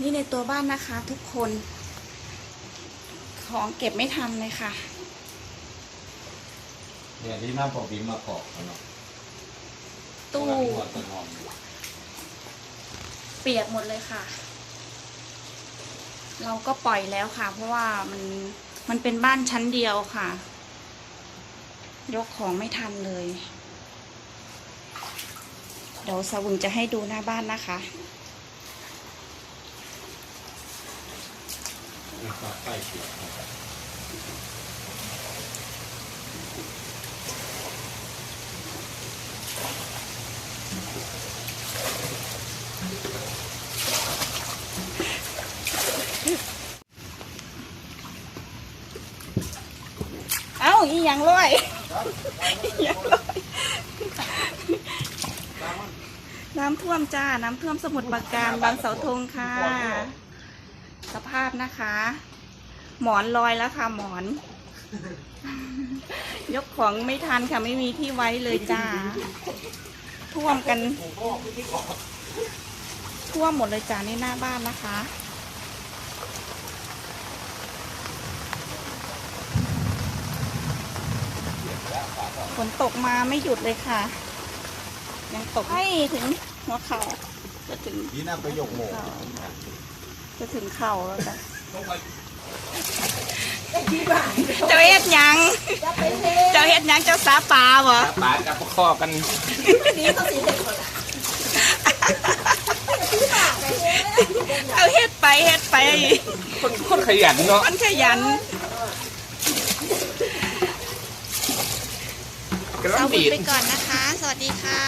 นี่ในตัวบ้านนะคะทุกคน ของเก็บไม่ทันเลยค่ะ เนี่ยที่น้ำปอกบินมาเกาะเนาะตู้หัวต้นหอมเปียกหมดเลยค่ะ เราก็ปล่อยแล้วค่ะ เพราะว่ามันมันเป็นบ้านชั้นเดียวค่ะ ยกของไม่ทันเลย เดี๋ยวสวุงจะให้ดูหน้าบ้านนะคะ ใกล้เสียนะครับเอ้าอีหยังลอยอีหยังลอย น้ำท่วมจ้า น้ำท่วมสมุทรปราการบางเสาธงค่ะ สภาพนะคะ หมอนลอยแล้วค่ะหมอน ยกของไม่ทันค่ะไม่มีที่ไว้เลยจ้า ท่วมกัน ท่วมหมดเลยจ้าในหน้าบ้านนะคะฝนตกมาไม่หยุดเลยค่ะ ยังตกให้ถึงหัวเข่าจะถึงที่น้ำประโยคโมง จะถึงเข่าแล้วจ้ะเจ้าเฮ็ดหยัง เจ้าเฮ็ดหยังเจ้าสาปลาบ่ปาดกับคอกันเอาเฮ็ดไปเฮ็ดไป คนคนขยันเนาะมันขยันกำลัเอางบุญดีดไปก่อนนะคะ สวัสดีค่ะ